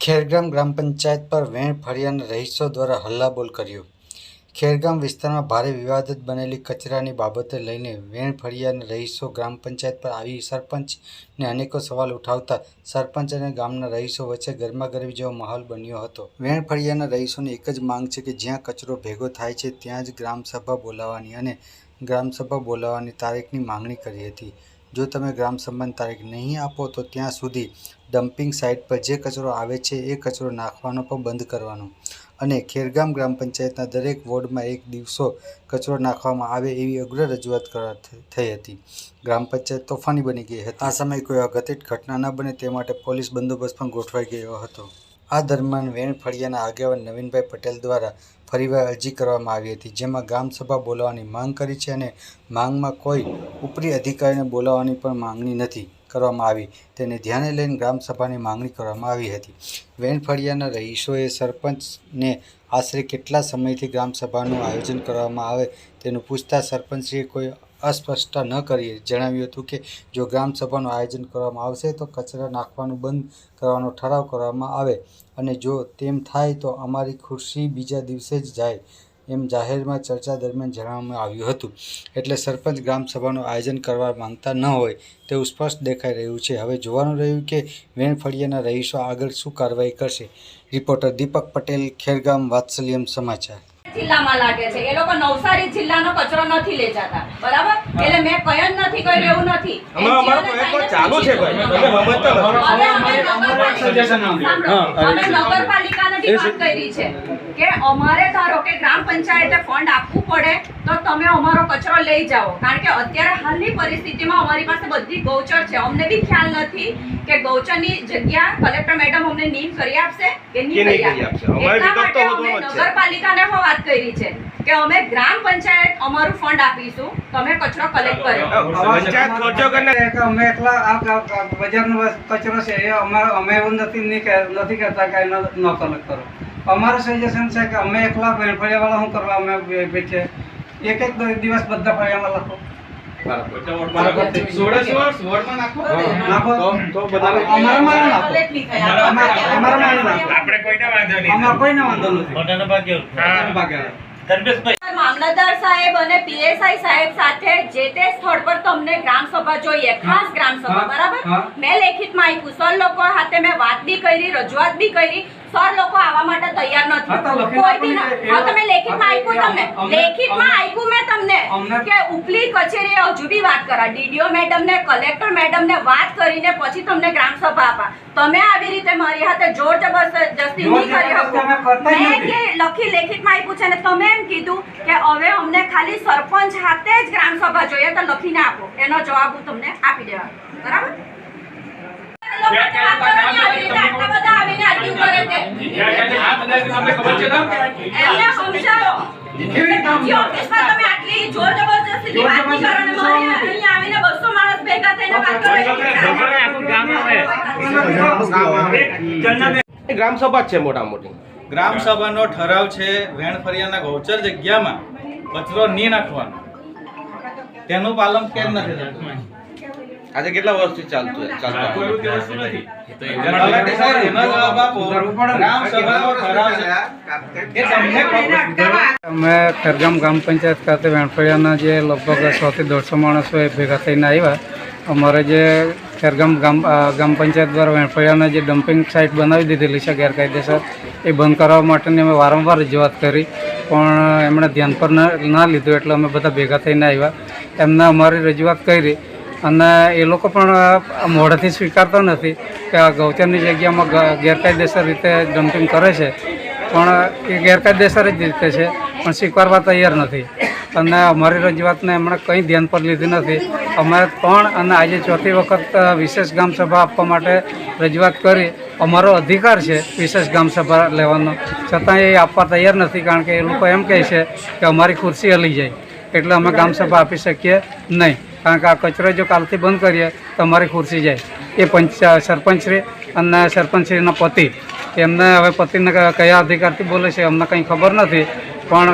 ખેરગામ ગ્રામ પંચાયત પર વેણ ફળિયાના રહીશો દ્વારા હલ્લાબોલ કર્યો. ખેરગામ વિસ્તારમાં ભારે વિવાદિત બનેલી કચરાની બાબતે લઈને વેણ ફળિયાના રહીશો ગ્રામ પંચાયત પર આવી સરપંચને અનેકો સવાલ ઉઠાવતા સરપંચ અને ગામના રહીશો વચ્ચે ગરમાગરમી જેવો માહોલ બન્યો હતો. વેણ ફળિયાના રહીશોની એક જ માંગ છે કે જ્યાં કચરો ભેગો થાય છે ત્યાં જ ગ્રામસભા બોલાવવાની અને ગ્રામસભા બોલાવવાની તારીખની માંગણી કરી હતી. જો તમે ગ્રામસભાની તારીખ નહીં આપો તો ત્યાં સુધી ડમ્પિંગ સાઇટ પર જે કચરો આવે છે એ કચરો નાખવાનો પણ બંધ કરવાનો. અને ખેરગામ ગ્રામ પંચાયતના દરેક વોર્ડમાં એક દિવસો કચરો નાખવામાં આવે એવી અગ્ર રજૂઆત થઈ હતી. ગ્રામ પંચાયત તોફાની બની ગઈ હતી. આ સમયે કોઈ અઘટિત ઘટના ન બને તે માટે પોલીસ બંદોબસ્ત પણ ગોઠવાઈ ગયો હતો. આ દરમિયાન વેણ ફળિયાના આગેવાન નવીનભાઈ પટેલ દ્વારા ફરીવાર અરજી કરવામાં આવી હતી, જેમાં ગ્રામસભા બોલાવવાની માંગ કરી છે અને માંગમાં કોઈ ઉપરી અધિકારીને બોલાવવાની પણ માંગણી નથી. કરવામાં આવી. તેને ધ્યાને લઈને ગ્રામસભાની માંગણી કરવામાં આવી હતી. વેણફળિયાના રહીશોએ સરપંચને આશરે કેટલા સમયથી ગ્રામસભાનું આયોજન કરવામાં આવે તેનું પૂછતા સરપંચશ્રીએ કોઈ અસ્પષ્ટતા ન કરી. જણાવ્યું હતું કે, જો ગ્રામસભાનું આયોજન કરવામાં આવશે તો કચરા નાખવાનું બંધ કરવાનો ઠરાવ કરવામાં આવે અને જો તેમ થાય તો અમારી ખુરશી બીજા દિવસે જ જાય. એમ જાહેરમાં ચર્ચા દરમિયાન જણાવવામાં આવ્યું હતું. એટલે સરપંચ ગ્રામસભાનું આયોજન કરવા માંગતા ન હોય તેવું સ્પષ્ટ દેખાઈ રહ્યું છે. હવે જોવાનું રહ્યું કે વેણ ફળિયાના રહીશો આગળ શું કાર્યવાહી કરશે. રિપોર્ટર દીપક પટેલ, ખેરગામ વાત્સલ્યમ સમાચાર. જિલ્લામાં લાગે છે. એ લોકો નવસારી જિલ્લાનો કચરો નથી લઈ જતા બરાબર? એટલે મેં કઈ જ નથી કર્યું એવું નથી. અમારો પ્રયત્ન ચાલુ છે ભાઈ તમે સમજતા અમે નગરપાલિકા- સાંભળો. અમે નગરપાલિકાને બી કરી છે કે અમારે ધારો કે ગ્રામ પંચાયતે ફંડ આપવું પડે તો તમે અમારો કચરો લઈ જાઓ. કારણ કે અત્યારે હાલની પરિસ્થિતિમાં અમારી પાસે બધી ગૌચર છે. અમને બી ખ્યાલ નથી કે ગૌચરની જગ્યા કલેક્ટર મેડમ અમને નીમ કરી આપશે કે નહીં કરી આપશે. એટલા માટે અમે. નગરપાલિકાને પણ વાત કરી છે કે અમે ગ્રામ પંચાયત અમારું ફંડ આપીશું. તમે કચરો કલેક્ટ કરો પંચાયત ખર્ચો કરીને કે અમે એકલા આ બજારનો કચરો છે એ અમારે અમે એવું નથી નથી કહેતા કે ન ન કલેક્ટ કરો. અમારું સજેશન છે કે અમે એકલા ફળિયાવાળા શું કરવા અમે બેઠીએ એક એક દિવસ બધા ફળિયામાં લખો. નાખો. કોઈ બધા ના આપણે વાંધો અમારે કોઈને વાંધો નથી. મામલતદાર સાહેબ અને પીએસઆઈ સાહેબ સાથે જે તે સ્થળ પર તમને ગ્રામ સભા જોઈએ. ખાસ ગ્રામ સભા બરાબર? મેં લેખિતમાં આપ્યું. સર લોકો સાથે મેં વાત બી કરી રજૂઆત બી કરી. સર લોકો આવવા માટે તૈયાર નથી. કોઈ દિન હા તમે લેખિતમાં આપ્યું તમને. લેખિતમાં આપ્યું મેં તમને કે ઉપલી કચેરીએ હજુ બી વાત કરા ડીડીઓ મેડમ ને કલેક્ટર મેડમ ને વાત કરીને પછી તમને ગ્રામ સભા આપા. તમે આવી રીતે મારી હાથે જોર જબરજસ્તી નહીં કરી શકો. મેં કે લખી લેખિતમાં આપ્યું છે ને તમે એમ કીધું કે હવે અમને ખાલી સરપંચ હાથે જ ગ્રામ સભા જોઈએ તો લખીને આપો. એનો જવાબ હું તમને આપી દેવા બરાબર? લોકો વાત કરો ને આવી રીતે આટલા બધા argue કરે છે. એમને સમજાવો. જે ઓફિસમાં તમે આટલી જોર જબરજસ્તીથી વાત કરો ને મારી અહીંયા આવીને 200 માણસ ભેગા થઈને વાત કરો ગ્રામ સભા જ છે મોટા મોટી ગ્રામ સભાનો ઠરાવ છે વેણ ફરિયાના ગૌચર જગ્યામાં કચરો નહીં નાખવાનો. તેનું પાલન કેમ નથી થતું? આજે કેટલા વર્ષથી ચાલતું ચાલતું. ગ્રામ અમે ખેરગામ ગ્રામ પંચાયત ખાતે વેણફળિયાના જે લગભગ સો થી દોઢસો માણસો એ ભેગા થઈને આવ્યા. અમારે જે ખેરગામ ગામ અ, ગ્રામ પંચાયત દ્વારા વેણફળિયાના જે ડમ્પિંગ સાઇટ બનાવી દીધેલી છે ગેરકાયદેસર એ બંધ કરવા માટેની અમે વારંવાર રજૂઆત કરી. પણ એમણે ધ્યાન પર ના ના લીધું એટલે અમે બધા ભેગા થઈને આવ્યા. એમને અમારી રજૂઆત કરી. અને એ લોકો પણ મોઢેથી સ્વીકારતા નથી કે આ ગૌચરની જગ્યામાં ગેરકાયદેસર રીતે ડમ્પિંગ કરે છે. પણ એ ગેરકાયદેસર જ રીતે છે, પણ સ્વીકારવા તૈયાર નથી. અને અમારી રજૂઆતને એમણે કંઈ ધ્યાન પર લીધી નથી. અમે ત્રણ અને આજે ચોથી વખત વિશેષ ગામ આપવા માટે રજૂઆત કરી. અમારો અધિકાર છે વિશેષ ગામ લેવાનો. છતાં એ આપવા તૈયાર નથી, કારણ કે એ લોકો એમ કહે છે કે અમારી ખુરશી હલી જાય. એટલે અમે ગામ આપી શકીએ નહીં. કારણ કે આ કચરો જો કાલથી બંધ કરીએ તો અમારી ખુરશી જાય. એ પંચ સરપંચશ્રી અને સરપંચશ્રીના પતિ. એમને હવે પતિને કયા અધિકારથી બોલે છે અમને કંઈ ખબર નથી. પણ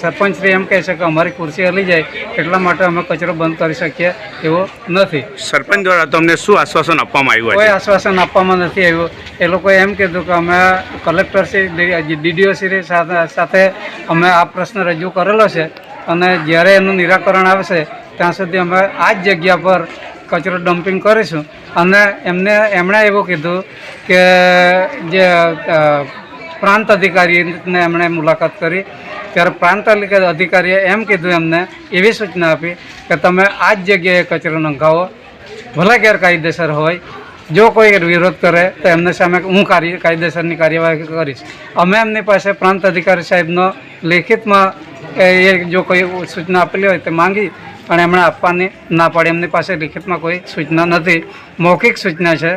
સરપંચશ્રી એમ કહે છે કે અમારી ખુરશી હલી જાય એટલા માટે અમે કચરો બંધ કરી શકીએ એવો નથી. સરપંચ દ્વારા તમને શું આશ્વાસન આપવામાં આવ્યું કોઈ આશ્વાસન આપવામાં નથી આવ્યું. એ લોકોએ એમ કીધું કે અમે કલેક્ટરશ્રી ડીડીઓશ્રી ડીડીઓ શ્રી સાથે સાથે અમે આ પ્રશ્ન રજૂ કરેલો છે. અને જ્યારે એનું નિરાકરણ આવશે ત્યાં સુધી અમે આ જ જગ્યા પર કચરો ડમ્પિંગ કરીશું. અને એમને એમણે એવું કીધું કે જે પ્રાંત અધિકારીને એમણે મુલાકાત કરી. ત્યારે પ્રાંત અધિક- અધિકારીએ એમ કીધું એમને, એવી સૂચના આપી કે તમે આ જ જગ્યાએ કચરો નંખાવો ભલે ગેરકાયદેસર હોય, જો કોઈ વિરોધ કરે, તો એમને સામે હું કાર્ય, કાયદેસરની કાર્યવાહી કરીશ. અમે એમની પાસે પ્રાંત અધિકારી સાહેબનો લેખિતમાં એ જો કોઈ સૂચના આપેલી હોય તે માંગી પણ એમણે આપવાની ના પાડી. એમની પાસે લિખિતમાં કોઈ સૂચના નથી. મૌખિક સૂચના છે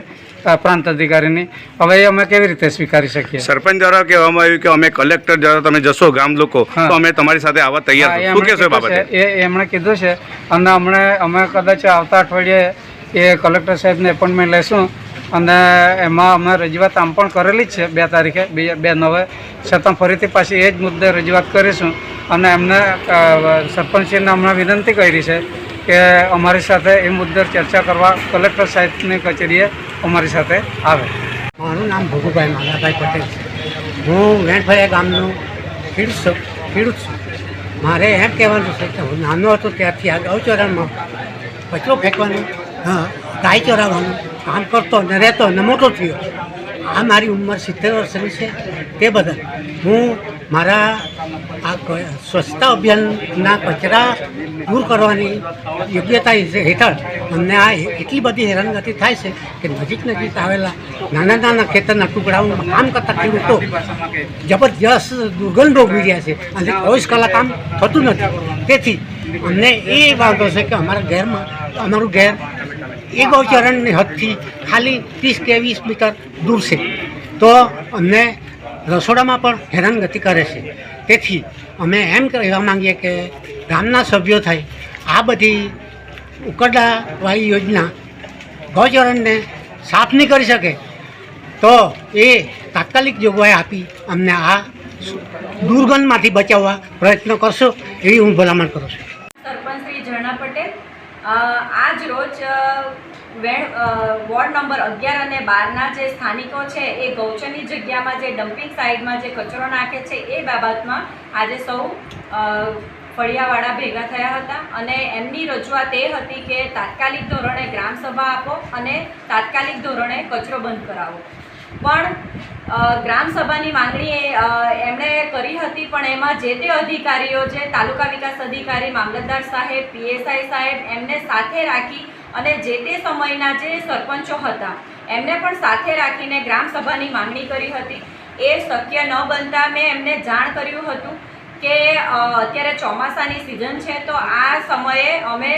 પ્રાંત અધિકારીની. હવે અમે કેવી રીતે સ્વીકારી શકીએ? સરપંચ દ્વારા કહેવામાં આવ્યું કે અમે કલેક્ટર દ્વારા તમે જશો ગામ લોકો તો અમે તમારી સાથે આવવા તૈયાર શું કહેશો બાબતે? એ એમણે કીધું છે. અને હમણાં અમે કદાચ આવતા અઠવાડિયે એ કલેક્ટર સાહેબને એપોઇન્ટમેન્ટ લેશું. અને એમાં અમે રજૂઆત આમ પણ કરેલી જ છે બે તારીખે બે બે નવે. છતાં ફરીથી પાછી એ જ મુદ્દે રજૂઆત કરીશું. અને એમને સરપંચશ્રીને હમણાં વિનંતી કરી છે કે અમારી સાથે એ મુદ્દે ચર્ચા કરવા કલેક્ટર સાહેબની કચેરીએ અમારી સાથે આવે. મારું નામ ભોગુભાઈ માલાભાઈ પટેલ છે. હું વેણફળિયા ગામનું ખેડૂત છું ખેડૂત છું. મારે એમ કહેવાનું છે કે હું નાનો હતો ત્યારથી આ ગૌચરણમાં કચરો ફેંકવાનું. હા. ગાય ચરાવવાનું કામ કરતો ને રહેતો ને મોટો થયો. આ મારી ઉંમર સિત્તેર વર્ષની છે. તે બદલ હું મારા આ સ્વચ્છતા અભિયાનના કચરા દૂર કરવાની યોગ્યતા હેઠળ અમને આ એટલી બધી હેરાનગતિ થાય છે કે નજીક નજીક આવેલા નાના નાના ખેતરના ટુકડાઓમાં કામ કરતા ખેડૂતો જબરજસ્ત દુર્ગંધ ભોગવી રહ્યા છે. અને ચોવીસ કલાક કામ થતું નથી. તેથી અમને એ વાંધો છે કે અમારા ઘરમાં, અમારું ઘર એ ગૌચરણની હદથી ખાલી ત્રીસ કે વીસ મીટર દૂર છે. તો અમને રસોડામાં પણ હેરાનગતિ કરે છે. તેથી અમે એમ કહેવા માંગીએ કે ગામના સભ્યો થાય આ બધી ઉકરડાવાળી યોજના ગૌચરણને સાફ નહીં કરી શકે, તો એ તાત્કાલિક જોગવાઈ આપી અમને આ દુર્ગંધમાંથી બચાવવા પ્રયત્ન કરશો એવી હું ભલામણ કરું છું સરપંચ શ્રી ઝરણા પટેલ અ, આજ રોજ વેણ વોર્ડ નંબર અગિયાર અને બારના જે સ્થાનિકો છે, એ ગૌચરની જગ્યામાં જે ડમ્પિંગ સાઇડમાં જે કચરો નાખે છે, એ બાબતમાં આજે સૌ ફળિયાવાળા ભેગા થયા હતા. અને એમની રજૂઆત એ હતી કે તાત્કાલિક ધોરણે ગ્રામસભા આપો અને તાત્કાલિક ધોરણે કચરો બંધ કરાવો. પણ ગ્રામસભાની ગ્રામ સભાની માંગણી એમણે કરી હતી, પણ એમાં જે તે અધિકારીઓ જે તાલુકા વિકાસ અધિકારી, મામલતદાર સાહેબ, પીએસઆઈ સાહેબ, એમને સાથે રાખી અને જે તે સમયના જે સરપંચો હતા, એમને પણ સાથે રાખીને ગ્રામ સભાની માંગણી કરી હતી. એ શક્ય ન બનતા મેં એમને જાણ કર્યું હતું કે અત્યારે ચોમાસાની સિઝન છે, તો આ સમયે અમે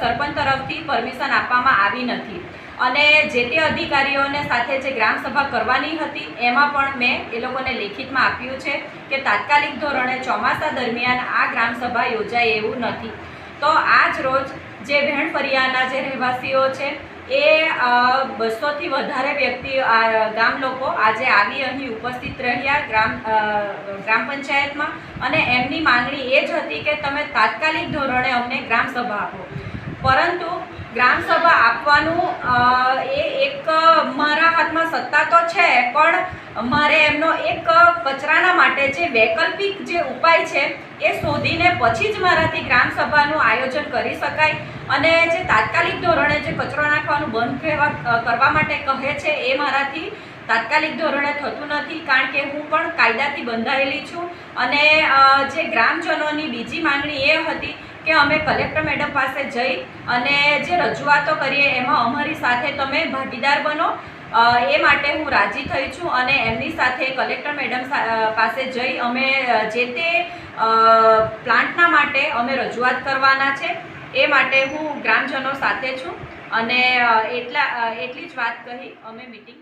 સરપંચ તરફથી પરમિશન આપવામાં આવી નથી. અને જે તે અધિકારીઓને સાથે જે ગ્રામસભા કરવાની હતી, એમાં પણ મેં એ લોકોને લેખિતમાં આપ્યું છે કે તાત્કાલિક ધોરણે ચોમાસા દરમિયાન આ ગ્રામસભા યોજાય એવું નથી. તો આજ રોજ જે ભેણ ફરિયાના જે રહેવાસીઓ છે, એ બસોથી વધારે વ્યક્તિ ગામ લોકો આજે આવી અહીં ઉપસ્થિત રહ્યા ગ્રામ ગ્રામ પંચાયતમાં અને એમની માંગણી એ જ હતી કે તમે તાત્કાલિક ધોરણે અમને ગ્રામસભા આપો. પરંતુ ગ્રામસભા આપવાનું એ એક મારા હાથમાં સત્તા તો છે, પણ મારે એમનો એક કચરાના માટે જે વૈકલ્પિક જે ઉપાય છે, એ શોધીને પછી જ મારાથી ગ્રામસભાનું આયોજન કરી શકાય. અને જે તાત્કાલિક ધોરણે જે કચરો નાખવાનું બંધ કહેવા કરવા માટે કહે છે, એ મારાથી તાત્કાલિક ધોરણે થતું નથી, કારણ કે હું પણ કાયદાથી બંધાયેલી છું. અને જે ગ્રામજનોની બીજી માંગણી એ હતી કે અમે કલેક્ટર મેડમ પાસે જઈ અને જે રજૂઆતો કરીએ એમાં અમારી સાથે તમે ભાગીદાર બનો. એ માટે હું રાજી થઈ છું અને એમની સાથે કલેક્ટર મેડમ પાસે જઈ અમે જે તે પ્લાન્ટના માટે અમે રજૂઆત કરવાના છે. એ માટે હું ગ્રામજનો સાથે છું અને એટલા એટલી જ વાત કહી, અમે મિટિંગ